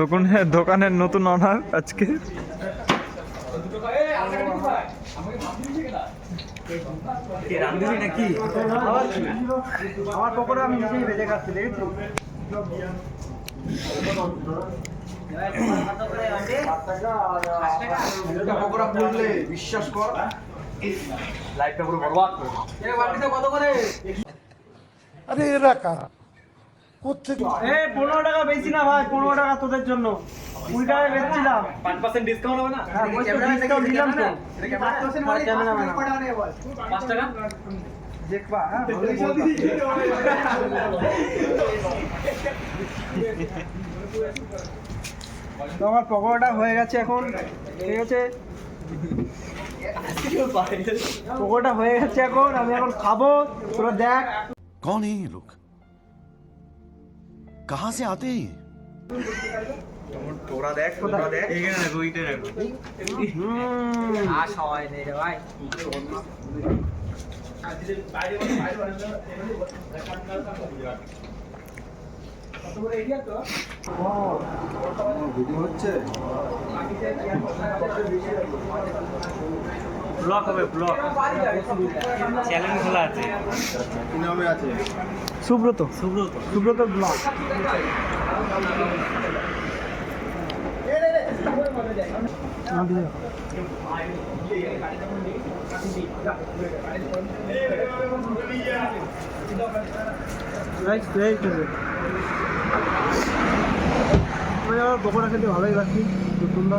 দোকানের দোকানের নতুন অনার আজকে। আমার পকোড়া আমি নিজেই ভেজে খাচ্ছি দেখেছি? পকোড়া পুড়লে বিশ্বাস কর লাইফটা পুরো বরবাদ করে? আরে এরা কারা? এ পনেরো টাকা বেশি না ভাই পনেরো টাকা তোদের জন্য। কুড়ি টাকা হ্যাঁ, মানে হ্যাঁ, তো। আমার পকোড়াটা হয়ে গেছে এখন। ঠিক আছে? পকোড়াটা হয়ে গেছে এখন আমি এখন খাব। তোরা দেখ। কন এই লোক कहां से आते हैं ये? তোরা দেখ তোরা দেখ এখানে দেখো ওইটা দেখো হুম আর সবাই নেই রে ভাই ব্লক হবে ব্লক। চ্যালেঞ্জ খোলা আছে। Subrata. Subrata. Subrata blog right right আমি আমার পকোড়া খেতে ভালোই বাসি তো তোমরা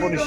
পরিস